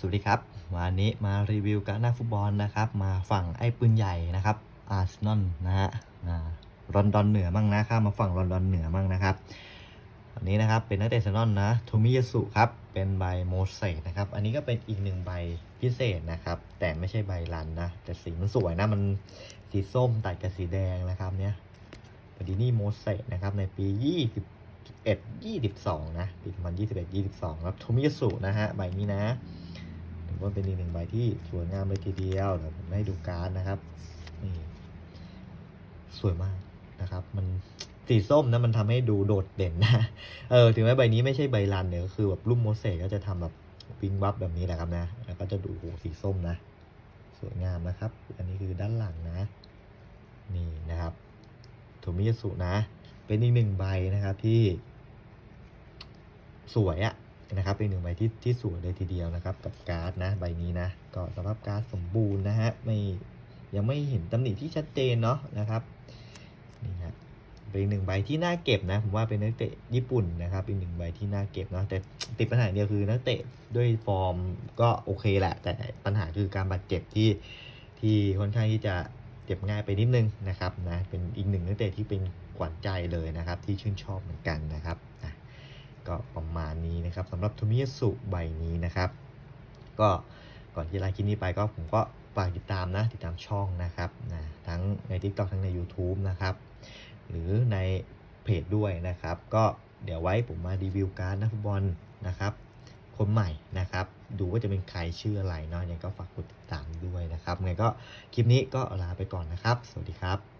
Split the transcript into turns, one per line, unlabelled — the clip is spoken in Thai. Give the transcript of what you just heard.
สวัสดีครับ วันนี้มารีวิวการนักฟุตบอลนะครับ มาฝั่งไอ้ปืนใหญ่นะครับอาร์เซนอลนะฮะอ่ารอนดอนเหนือมั่งนะข้ามมาฝั่งรอนดอนเหนือมั่งนะครับอันนี้นะครับเป็นนักเตะอาร์เซนอลนะโทมิยาสุครับเป็นใบโมเสสนะครับ อันนี้ก็เป็นอีกหนึ่งใบพิเศษนะครับ แต่ไม่ใช่ใบรันนะแต่สีมันสวยนะมันสีส้มตัดกับสีแดงนะครับเนี้ยปดินี่โมเสสนะครับในปี 20 21 22 นะปี2021 22ครับโทมิยาสุนะฮะใบนี้นะ ว่าเป็นอีกหนึ่งใบที่สวยงามเลยทีเดียวเดี๋ยวผมให้ดูการ์ดนะครับนี่สวยมากนะครับ มันสีส้มนะมันทำให้ดูโดดเด่นนะเออถึงแม้ใบนี้ไม่ใช่ใบรันเนี่ยก็คือแบบรูปโมเสกก็จะทำแบบวิงวับแบบนี้แหละครับนะ แล้วก็จะดูโอ้โหสีส้มนะ สวยงามนะครับ อันนี้คือด้านหลังนะ นี่นะครับโทมิยาสุนะ เป็นอีกหนึ่งใบนะครับที่ สวยอะ นะครับเป็นหนึ่งใบที่ที่สวยเลยทีเดียวนะครับ กับการ์ดนะใบนี้นะก็สภาพการ์ดสมบูรณ์นะฮะไม่ยังไม่เห็นตำหนิที่ชัดเจนเนาะนะครับนี่ฮะเป็นหนึ่งใบที่น่าเก็บนะผมว่าเป็นนักเตะญี่ปุ่นนะครับเป็นหนึ่งใบที่น่าเก็บเนาะแต่ติดปัญหาเดียวคือนักเตะด้วยฟอร์มก็โอเคแหละ แต่ปัญหาคือการบาดเจ็บที่ที่ค่อนข้างที่จะเจ็บง่ายไปนิดนึงนะครับนะเป็นอีกหนึ่งนักเตะที่เป็นขวัญใจเลยนะครับ ที่ชื่นชอบเหมือนกันนะครับอะก็ประมาณนี้ นะครับสำหรับโทมิยาสุใบนี้นะครับ ก็ก่อนที่จะไลฟ์คลิปนี้ไปก็ผมก็ฝากติดตามนะติดตามช่องนะครับนะทั้งใน TikTok ทั้งใน YouTube นะครับ หรือในเพจด้วยนะครับ ก็เดี๋ยวไว้ผมมารีวิวการดนักฟุตบอลนะครับ คนใหม่นะครับ ดูว่าจะเป็นใครชื่ออะไรเนาะยังไงก็ฝากกดติดตามด้วยนะครับไงก็คลิปนี้ก็ลาไปก่อนนะครับ สวัสดีครับ